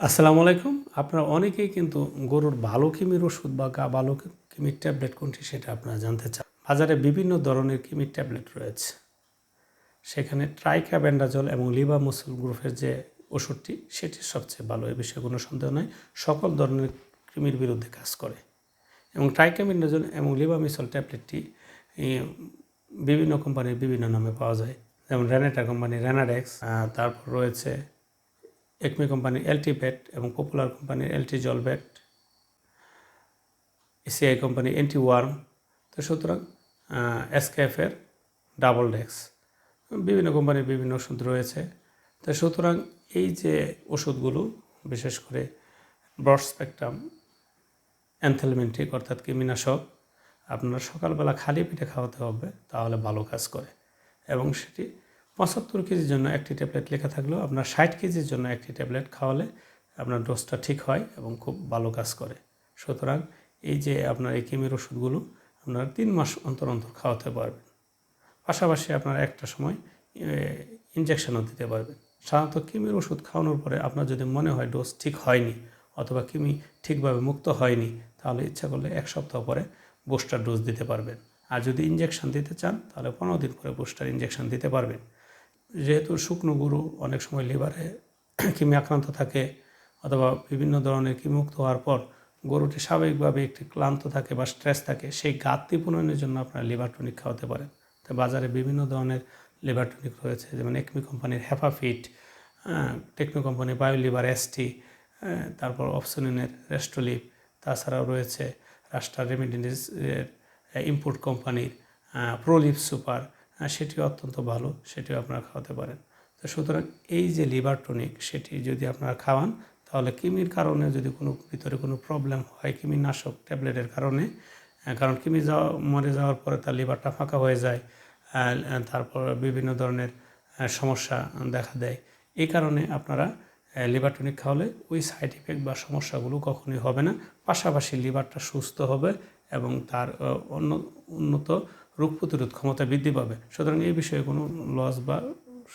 আসসালামু আলাইকুম। আপনারা অনেকেই কিন্তু গরুর ভালো কিমির ওষুধ বা গা ভালো কিমির ট্যাবলেট কোনটি সেটা আপনারা জানতে চান। বাজারে বিভিন্ন ধরনের কিমির ট্যাবলেট রয়েছে। সেখানে ট্রাইকাব্যান্ডাজল এবং লিবা মুসল গ্রুপের যে ওষুধটি, সেটি সবচেয়ে ভালো, এ বিষয়ে কোনো সন্দেহ নাই। সকল ধরনের কৃমির বিরুদ্ধে কাজ করে। এবং ট্রাইকাব্যান্ডাজল এবং লিবামিসল ট্যাবলেটটি বিভিন্ন কোম্পানির বিভিন্ন নামে পাওয়া যায়। যেমন রেনেটা কোম্পানির রেনাডেক্স তারপর রয়েছে একমি কোম্পানির এলটি প্যাট এবং পপুলার কোম্পানির এলটি জলব্যাট এসিআই কোম্পানি এন্টি ওয়ার্ম, তো সুতরাং এসকেএফের ডাবল ডেক্স, বিভিন্ন কোম্পানির বিভিন্ন ওষুধ রয়েছে। তো সুতরাং এই যে ওষুধগুলো, বিশেষ করে ব্রড স্পেকট্রাম অ্যানথেলমেন্টিক অর্থাৎ কৃমিনাশক, আপনার সকালবেলা খালি পেটে খাওয়াতে হবে, তাহলে ভালো কাজ করে। এবং সেটি পঁচাত্তর কেজির জন্য একটি ট্যাবলেট লেখা থাকলেও আপনার ষাট কেজির জন্য একটি ট্যাবলেট খাওয়ালে আপনার ডোজটা ঠিক হয় এবং খুব ভালো কাজ করে। সুতরাং এই যে আপনার এই কিমির ওষুধগুলো, আপনার তিন মাস অন্তর অন্তর খাওয়াতে পারবেন। পাশাপাশি আপনার একটা সময় ইনজেকশনও দিতে পারবেন। সাধারণত কিমির ওষুধ খাওয়ানোর পরে আপনার যদি মনে হয় ডোজ ঠিক হয়নি অথবা কিমি ঠিকভাবে মুক্ত হয়নি, তাহলে ইচ্ছা করলে এক সপ্তাহ পরে বুস্টার ডোজ দিতে পারবেন। আর যদি ইনজেকশন দিতে চান, তাহলে পনেরো দিন পরে বুস্টার ইনজেকশন দিতে পারবেন। যেহেতু শুকনো গরু অনেক সময় লিভারে কিমি আক্রান্ত থাকে অথবা বিভিন্ন ধরনের কিমুক্ত হওয়ার পর গরুটি স্বাভাবিকভাবে একটি ক্লান্ত থাকে বা স্ট্রেস থাকে, সেই ঘাটতি পূরণের জন্য আপনারা লিভার টনিক খাওয়াতে পারেন। তো বাজারে বিভিন্ন ধরনের লিভার টনিক রয়েছে, যেমন একমি কোম্পানির হ্যাপাফিট টেকনো কোম্পানির বায়োলিভার এসটি তারপর অপশনিনের রেস্টোলিভ তাছাড়াও রয়েছে রাস্টার রেমিডিনিস ইম্পোর্ট কোম্পানির প্রোলিভ সুপার সেটিও অত্যন্ত ভালো, সেটিও আপনারা খাওয়াতে পারেন। তো সুতরাং এই যে লিভার টনিক, সেটি যদি আপনারা খাওয়ান, তাহলে কিমির কারণে যদি কোনো ভিতরে কোনো প্রবলেম হয় কিমির নাশক ট্যাবলেটের কারণে কারণ কিমি যাওয়া, মরে যাওয়ার পরে তার লিভারটা ফাঁকা হয়ে যায় তারপর বিভিন্ন ধরনের সমস্যা দেখা দেয়। এই কারণে আপনারা লিভার টনিক খাওয়ালে ওই সাইড ইফেক্ট বা সমস্যাগুলো কখনোই হবে না। পাশাপাশি লিভারটা সুস্থ হবে এবং তার অন্য, উন্নত রোগ প্রতিরোধ ক্ষমতা বৃদ্ধি পাবে। সুতরাং এই বিষয়ে কোনো লস বা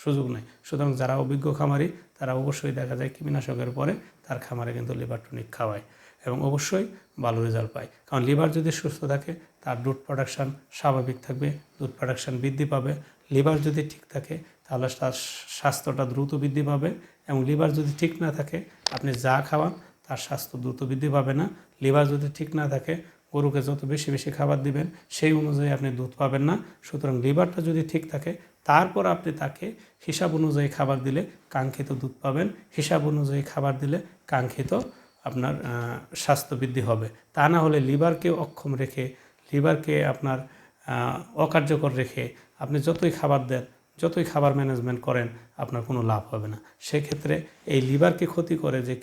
সুযোগ নেই। সুতরাং যারা অভিজ্ঞ খামারি, তারা অবশ্যই দেখা যায় কীটনাশকের পরে তার খামারে কিন্তু লিভার টনিক খাওয়ায় এবং অবশ্যই ভালো রেজাল্ট পায়। কারণ লিভার যদি সুস্থ থাকে, তার দুধ প্রোডাকশান স্বাভাবিক থাকবে, দুধ প্রোডাকশান বৃদ্ধি পাবে। লিভার যদি ঠিক থাকে, তাহলে তার স্বাস্থ্যটা দ্রুত বৃদ্ধি পাবে এবং লিভার যদি ঠিক না থাকে, আপনি যা খাওয়ান, তার স্বাস্থ্য দ্রুত বৃদ্ধি পাবে না। লিভার যদি ঠিক না থাকে গরুকে যত বেশি বেশি খাবার দিবেন সেই অনুযায়ী আপনি দুধ পাবেন না। সুতরাং লিভারটা যদি ঠিক থাকে তারপর আপনি তাকে হিসাব অনুযায়ী খাবার দিলে কাঙ্ক্ষিত দুধ পাবেন। হিসাব অনুযায়ী খাবার দিলে কাঙ্ক্ষিত আপনার আহ, স্বাস্থ্য বৃদ্ধি হবে। তা না হলে লিভারকে অক্ষম রেখে লিভারকে আপনার অকার্যকর রেখে আপনি যতই খাবার দেন যতই খাবার ম্যানেজমেন্ট করেন আপনার কোনো লাভ হবে না। সেক্ষেত্রে এই লিভারকে ক্ষতি করে যে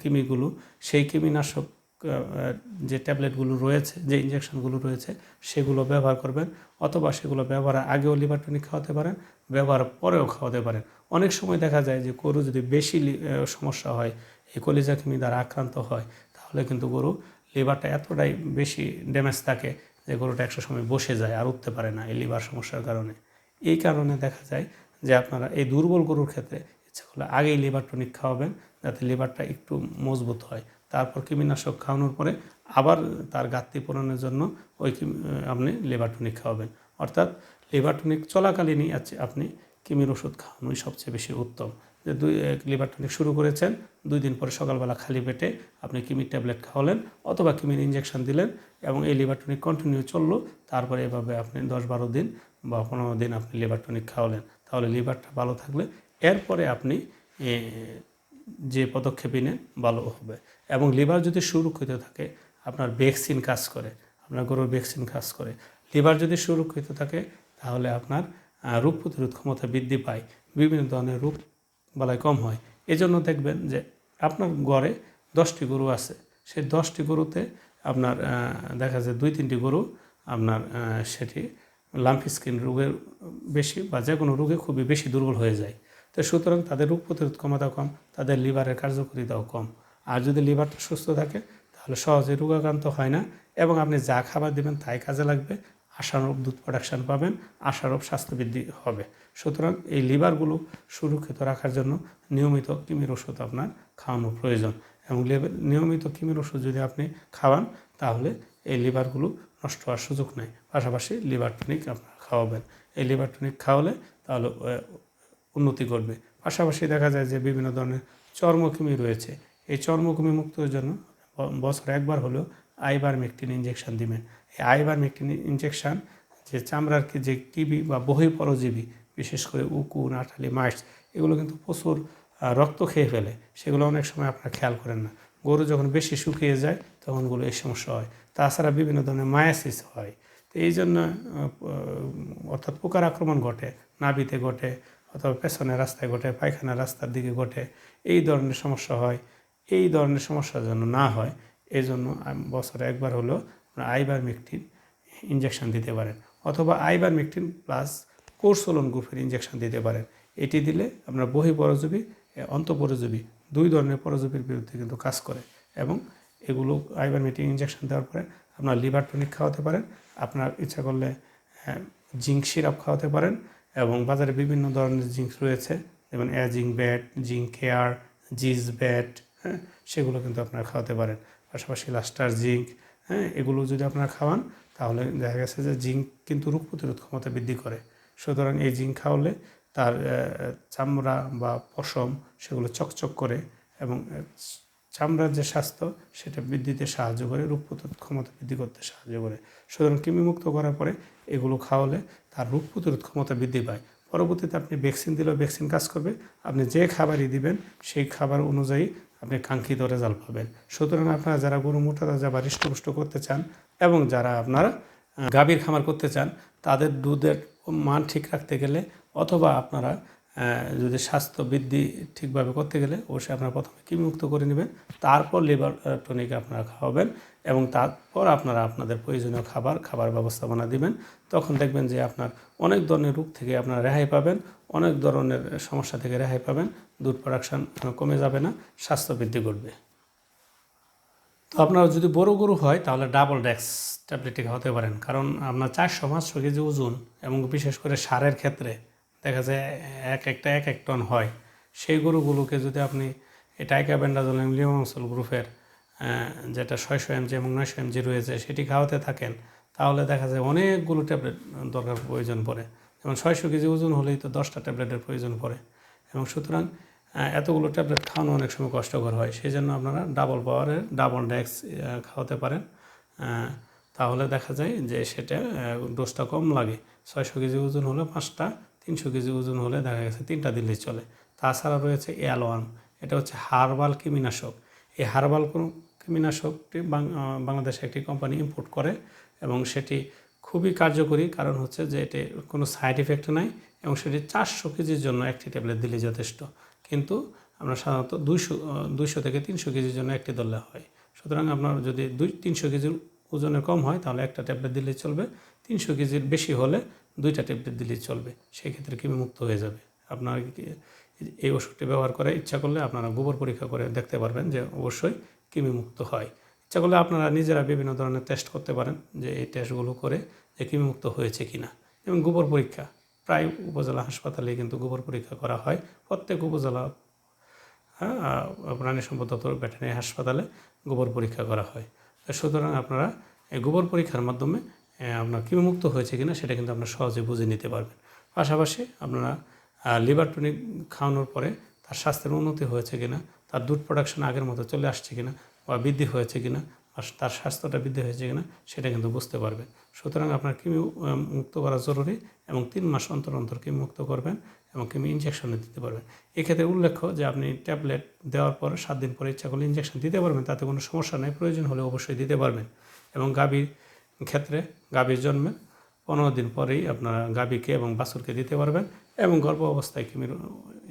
কৃমিগুলো সেই কৃমিনাশক যে ট্যাবলেটগুলো রয়েছে, যে ইঞ্জেকশনগুলো রয়েছে, সেগুলো ব্যবহার করবেন। অথবা সেগুলো ব্যবহারের আগেও লিভার টনিক খাওয়াতে পারেন, ব্যবহার পরেও খাওয়াতে পারেন। অনেক সময় দেখা যায় যে গরু যদি বেশি সমস্যা হয়, এই কলিজা কৃমি দ্বারা আক্রান্ত হয়, তাহলে কিন্তু গরু লিভারটা এতটাই বেশি ড্যামেজ থাকে যে গরুটা একশো সময় বসে যায় আর উঠতে পারে না এই লিভার সমস্যার কারণে। এই কারণে দেখা যায় যে আপনারা এই দুর্বল গরুর ক্ষেত্রে ইচ্ছা করলে আগেই লিভার টনিক খাওয়াবেন, যাতে লিভারটা একটু মজবুত হয়। তারপর কৃমিনাশক খাওয়ানোর পরে আবার তার ঘাটতি পূরণের জন্য ওই আপনি লিভার টনিক খাওয়াবেন। অর্থাৎ লিভার টনিক চলাকালীনই আছে আপনি কৃমির ওষুধ খাওয়ানোই সবচেয়ে বেশি উত্তম। যে দুই লিভার শুরু করেছেন, দুই দিন পরে সকালবেলা খালি পেটে আপনি কিমির ট্যাবলেট খাওয়ালেন অথবা কিমির ইঞ্জেকশন দিলেন এবং এই লিভার কন্টিনিউ চলল, তারপরে এভাবে আপনি দশ বারো দিন বা পনেরো দিন আপনি লিভার খাওয়ালেন। তাহলে লিভারটা ভালো থাকলে এরপরে আপনি যে পদক্ষেপই নেন ভালো হবে। এবং লিভার যদি সুরক্ষিত থাকে, আপনার ভ্যাকসিন কাজ করে, আপনার গরুর ভ্যাকসিন কাজ করে। লিভার যদি সুরক্ষিত থাকে, তাহলে আপনার রোগ প্রতিরোধ ক্ষমতা বৃদ্ধি পায়। বিভিন্ন ধরনের রোগ বালাই কম হয়। এজন্য দেখবেন যে আপনার ঘরে দশটি গরু আছে। সেই দশটি গরুতে আপনার দেখা যায় দুই, তিনটি গরু আপনার সেটি লাম্পি স্কিন রোগের বেশি বা যে কোনো রোগে খুবই বেশি দুর্বল হয়ে যায়। তো সুতরাং তাদের রোগ প্রতিরোধ ক্ষমতা কম, তাদের লিভারের কার্যকারিতাও কম। আর যদি লিভারটা সুস্থ থাকে, তাহলে সহজে রোগাক্রান্ত হয় না এবং আপনি যা খাবার দেবেন তাই কাজে লাগবে। আশানুরূপ দুধ প্রোডাকশান পাবেন আশারূপ স্বাস্থ্যবৃদ্ধি হবে। সুতরাং এই লিভারগুলো সুরক্ষিত রাখার জন্য নিয়মিত কৃমির ওষুধ আপনার খাওয়ানো প্রয়োজন এবং নিয়মিত কৃমির ওষুধ যদি আপনি খাওয়ান, তাহলে এই লিভারগুলো নষ্ট হওয়ার সুযোগ নেই। পাশাপাশি লিভার টনিক আপনারা খাওয়াবেন। এই লিভার টনিক খাওয়ালে তাহলে উন্নতি করবে। পাশাপাশি দেখা যায় যে বিভিন্ন ধরনের চর্মকৃমি রয়েছে। এই চর্মকৃমি মুক্তর জন্য বছরে একবার হলেও আইবারমেকটিন ইঞ্জেকশন দিবেন। এই আইবার মেকটিন ইঞ্জেকশন যে চামড়ার যে টিবি বা বহি পরজীবী, বিশেষ করে উকু নাটালি মাইটস, এগুলো কিন্তু প্রচুর রক্ত খেয়ে ফেলে। সেগুলো অনেক সময় আপনারা খেয়াল করেন না। গরু যখন বেশি শুকিয়ে যায়, তখন ওগুলো এই সমস্যা হয়। তাছাড়া বিভিন্ন ধরনের মায়াসিস হয়। তো এই জন্য অর্থাৎ পোকার আক্রমণ ঘটে, নাভিতে ঘটে অথবা পেছনের রাস্তায় ঘটে, পায়খানা রাস্তার দিকে ঘটে, এই ধরনের সমস্যা হয়। এই ধরনের সমস্যা যেন না হয় এই জন্য বছরে একবার হলেও আইবার মেকটিন ইঞ্জেকশন দিতে পারেন। অথবা আইবার মেকটিন প্লাস কোর্সোলন গ্রুপের ইঞ্জেকশন দিতে পারেন। এটি দিলে আপনার বহি পরজীবী অন্তঃপরজীবী দুই ধরনের পরজীবীর বিরুদ্ধে কিন্তু কাজ করে এবং এগুলো আইবারমেটিক ইঞ্জেকশন দেওয়ার পরে আপনার লিভার টনিক খাওয়াতে পারেন, আপনার ইচ্ছা করলে জিঙ্ক সিরাপ খাওয়াতে পারেন এবং বাজারে বিভিন্ন ধরনের জিঙ্ক রয়েছে, যেমন অ্যাজিং ব্যাট, জিঙ্ক কেয়ার জিজ ব্যাট হ্যাঁ সেগুলো কিন্তু আপনারা খাওয়াতে পারেন। পাশাপাশি লাস্টার জিঙ্ক হ্যাঁ এগুলো যদি আপনারা খাওয়ান, তাহলে দেখা গেছে যে জিঙ্ক কিন্তু রোগ প্রতিরোধ ক্ষমতা বৃদ্ধি করে। সুতরাং এই জিঙ্ক খাওয়ালে তার চামড়া বা পশম সেগুলো চকচক করে এবং চামড়ার যে স্বাস্থ্য, সেটা বৃদ্ধিতে সাহায্য করে প্রতিরোধ ক্ষমতা বৃদ্ধি করতে সাহায্য করে। সুতরাং কৃমিমুক্ত করার পরে এগুলো খাওয়ালে তার রোগ প্রতিরোধ ক্ষমতা বৃদ্ধি পায়। পরবর্তীতে আপনি ভ্যাকসিন দিলেও ভ্যাকসিন কাজ করবে। আপনি যে খাবারই দিবেন, সেই খাবার অনুযায়ী আপনি কাঙ্ক্ষিত রেজাল্ট পাবেন। সুতরাং আপনারা যারা গরু মোটা তাজা বা হৃষ্টপুষ্ট করতে চান এবং যারা আপনারা গাভীর খামার করতে চান, তাদের দুধের মান ঠিক রাখতে গেলে অথবা আপনারা যদি স্বাস্থ্য বৃদ্ধি ঠিকভাবে করতে গেলে অবশ্যই আপনারা প্রথমে কৃমিমুক্ত করে নেবেন, তারপর লিভার টনিক আপনারা খাওয়াবেন এবং তারপর আপনারা আপনাদের প্রয়োজনীয় খাবার খাবার ব্যবস্থাপনা দিবেন। তখন দেখবেন যে আপনার অনেক ধরনের রোগ থেকে আপনারা রেহাই পাবেন, অনেক ধরনের সমস্যা থেকে রেহাই পাবেন, দুধ প্রোডাকশান কমে যাবে না, স্বাস্থ্য বৃদ্ধি করবে তো আপনার যদি বড় গরু হয়, তাহলে ডাবল ডেক্স ট্যাবলেটটি খাওয়াতে পারেন। কারণ আপনার চারশো, পাঁচশো কেজি ওজন এবং বিশেষ করে সারের ক্ষেত্রে দেখা যায় এক একটা, এক এক টন হয়। সেই গরুগুলোকে যদি আপনি টাইকা ব্যান্ডাজল লিমাংসল গ্রুপের যেটা ছয়শো এমজি এবং নয়শো এমজি রয়েছে, সেটি খাওয়াতে থাকেন, তাহলে দেখা যায় অনেকগুলো ট্যাবলেট দরকার প্রয়োজন পড়ে। যেমন ছয়শো কেজি ওজন হলেই তো দশটা ট্যাবলেটের প্রয়োজন পড়ে। এবং সুতরাং এতগুলো ট্যাবলেট খাওয়ানো অনেক সময় কষ্টকর হয়। সেই জন্য আপনারা ডাবল পাওয়ারের ডাবল ডেক্স খাওয়াতে পারেন। তাহলে দেখা যায় যে সেটা ডোজটা কম লাগে। ছয়শো কেজি ওজন হলে পাঁচটা তিনশো কেজি ওজন হলে দেখা গেছে তিনটা দিলেই চলে। তাছাড়া রয়েছে অ্যালোয়ান এটা হচ্ছে হার্বাল কৃমিনাশক। এই হার্বাল কৃমিনাশকটি বাংলাদেশে একটি কোম্পানি ইম্পোর্ট করে এবং সেটি খুবই কার্যকরী কারণ হচ্ছে যে এটি কোনো সাইড এফেক্ট নাই এবং সেটি চারশো কেজির জন্য একটি ট্যাবলেট দিলে যথেষ্ট। কিন্তু আমরা সাধারণত দুইশো দুইশো থেকে তিনশো কেজির জন্য একটি দলে হয়। সুতরাং আপনার যদি দুই, তিনশো কেজির ওজনে কম হয় তাহলে একটা ট্যাবলেট দিলেই চলবে। তিনশো কেজির বেশি হলে দুইটা ট্যাবলেট দিলেই চলবে সেই ক্ষেত্রে কৃমি মুক্ত হয়ে যাবে। আপনার এই ওষুধটি ব্যবহার করে ইচ্ছা করলে আপনারা গোবর পরীক্ষা করে দেখতে পারবেন যে অবশ্যই কৃমি মুক্ত হয়। ইচ্ছা করলে আপনারা নিজেরা বিভিন্ন ধরনের টেস্ট করতে পারেন যে এই টেস্টগুলো করে যে কৃমিমুক্ত হয়েছে কিনা। এবং গোবর পরীক্ষা, প্রায় উপজেলা হাসপাতালে কিন্তু গোবর পরীক্ষা করা হয়। প্রত্যেক উপজেলা হ্যাঁ প্রাণী সম্পদ দপ্তর, ভেটেরিনারি হাসপাতালে গোবর পরীক্ষা করা হয়। সুতরাং আপনারা এই গোবর পরীক্ষার মাধ্যমে আপনার কৃমিমুক্ত হয়েছে কিনা সেটা কিন্তু আপনারা সহজে বুঝে নিতে পারবেন। পাশাপাশি আপনারা লিভার টনিক খাওয়ানোর পরে তার স্বাস্থ্যের উন্নতি হয়েছে কিনা, তার দুধ প্রোডাকশন আগের মতো চলে আসছে কিনা বা বৃদ্ধি হয়েছে কিনা বা তার স্বাস্থ্যটা বৃদ্ধি হয়েছে কিনা সেটা কিন্তু বুঝতে পারবেন। সুতরাং আপনার কৃমি মুক্ত করা জরুরি এবং তিন মাস অন্তর অন্তর কৃমি মুক্ত করবেন এবং কৃমি ইঞ্জেকশনে দিতে পারবেন। এক্ষেত্রে উল্লেখ্য যে আপনি ট্যাবলেট দেওয়ার পর সাত দিন পরে ইচ্ছা করলে ইঞ্জেকশন দিতে পারবেন, তাতে কোনো সমস্যা নেই, প্রয়োজন হলে অবশ্যই দিতে পারবেন এবং গাভীর ক্ষেত্রে গাভীর জন্মে পনেরো দিন পরেই আপনারা গাভীকে এবং বাছুরকে দিতে পারবেন এবং গর্ভ অবস্থায় কিমির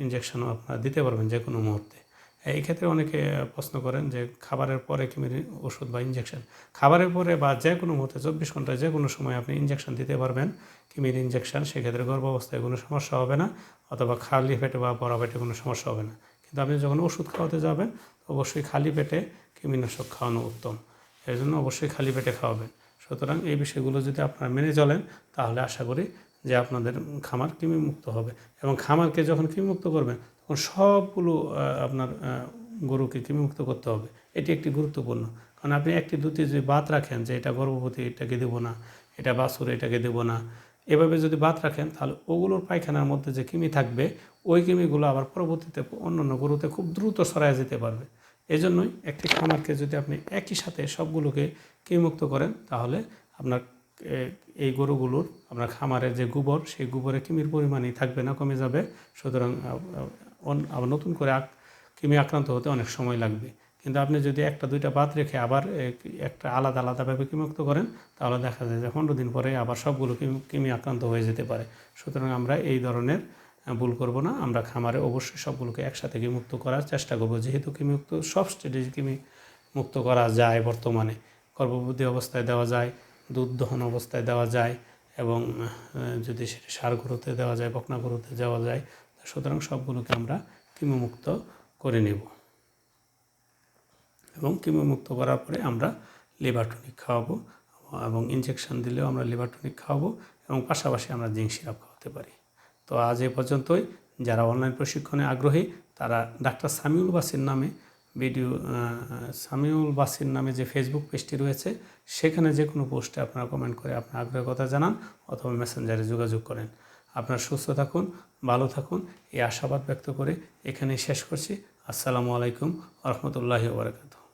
ইঞ্জেকশনও আপনারা দিতে পারবেন যে কোনো মুহূর্তে। এই ক্ষেত্রে অনেকে প্রশ্ন করেন যে খাবারের পরে কিমির ওষুধ বা ইঞ্জেকশন খাবারের পরে বা যে কোনো মুহূর্তে চব্বিশ ঘন্টায় যে কোনো সময় আপনি ইঞ্জেকশন দিতে পারবেন। কিমির ইঞ্জেকশন সেক্ষেত্রে গর্ভ অবস্থায় কোনো সমস্যা হবে না, অথবা খালি পেটে বা বড় পেটে কোনো সমস্যা হবে না। কিন্তু আপনি যখন ওষুধ খাওয়াতে যাবেন, অবশ্যই খালি পেটে কৃমিনাশক খাওয়ানো উত্তম। এর জন্য অবশ্যই খালি পেটে খাওয়াবেন। সুতরাং এই বিষয়গুলো যদি আপনারা মেনে চলেন, তাহলে আশা করি যে আপনাদের খামার কৃমি মুক্ত হবে। এবং খামারকে যখন কৃমি মুক্ত করবেন, তখন সবগুলো আপনার গরুকে কৃমি মুক্ত করতে হবে। এটি একটি গুরুত্বপূর্ণ। কারণ আপনি একটি, দুটি যদি বাত রাখেন যে এটা গর্ভবতী, এটাকে দেবো না, এটা বাছুর, এটাকে দেবো না, এভাবে যদি বাত রাখেন, তাহলে ওগুলোর পায়খানার মধ্যে যে কৃমি থাকবে, ওই কৃমিগুলো আবার পরবর্তীতে অন্যান্য গরুতে খুব দ্রুত সরায় যেতে পারবে। এই জন্যই একটি খামারকে যদি আপনি একই সাথে সবগুলোকে কৃমিমুক্ত করেন, তাহলে আপনার এই গরুগুলোর, আপনার খামারের যে গোবর, সেই গোবরে কৃমির পরিমাণই থাকবে না, কমে যাবে। সুতরাং আবার নতুন করে কৃমি আক্রান্ত হতে অনেক সময় লাগবে। কিন্তু আপনি যদি একটা, দুইটা বাদ রেখে আবার একটা আলাদা, আলাদাভাবে কৃমিমুক্ত করেন, তাহলে দেখা যায় যে পনেরো দিন পরে আবার সবগুলো কৃমি আক্রান্ত হয়ে যেতে পারে। সুতরাং আমরা এই ধরনের ভুল করব না, আমরা খামারে অবশ্যই সবগুলোকে একসাথে মুক্ত করার চেষ্টা করব। যেহেতু কৃমিমুক্ত সব স্টেজে কৃমি মুক্ত করা যায় বর্তমানে। গর্ভবতী অবস্থায় দেওয়া যায়, দুধ দহন অবস্থায় দেওয়া যায় এবং যদি সেটা সার গরুতে দেওয়া যায়, বকনা গরুতে দেওয়া যায় সুতরাং সবগুলোকে আমরা কৃমিমুক্ত করে নেব। এবং কৃমিমুক্ত করার পরে আমরা লিভার টনিক খাওয়াবো এবং ইনজেকশন দিলেও আমরা লিভার টনিক খাওয়াবো এবং পাশাপাশি আমরা জিঙ্ক সিরাপ খাওয়াতে পারি। তো আজ এ পর্যন্তই। যারা অনলাইন প্রশিক্ষণে আগ্রহী, তারা ডাক্তার সামিউল বাসির নামে ভিডিও সামিউল বাসির নামে যে ফেসবুক পেজটি রয়েছে, সেখানে যে কোনো পোস্টে আপনারা কমেন্ট করে আপনার আগ্রহের কথা জানান অথবা মেসেঞ্জারে যোগাযোগ করেন। আপনার সুস্থ থাকুন, ভালো থাকুন, এই আশাবাদ ব্যক্ত করে এখানেই শেষ করছি। আসসালামু আলাইকুম রহমতুল্লাহি ওবরাকাতু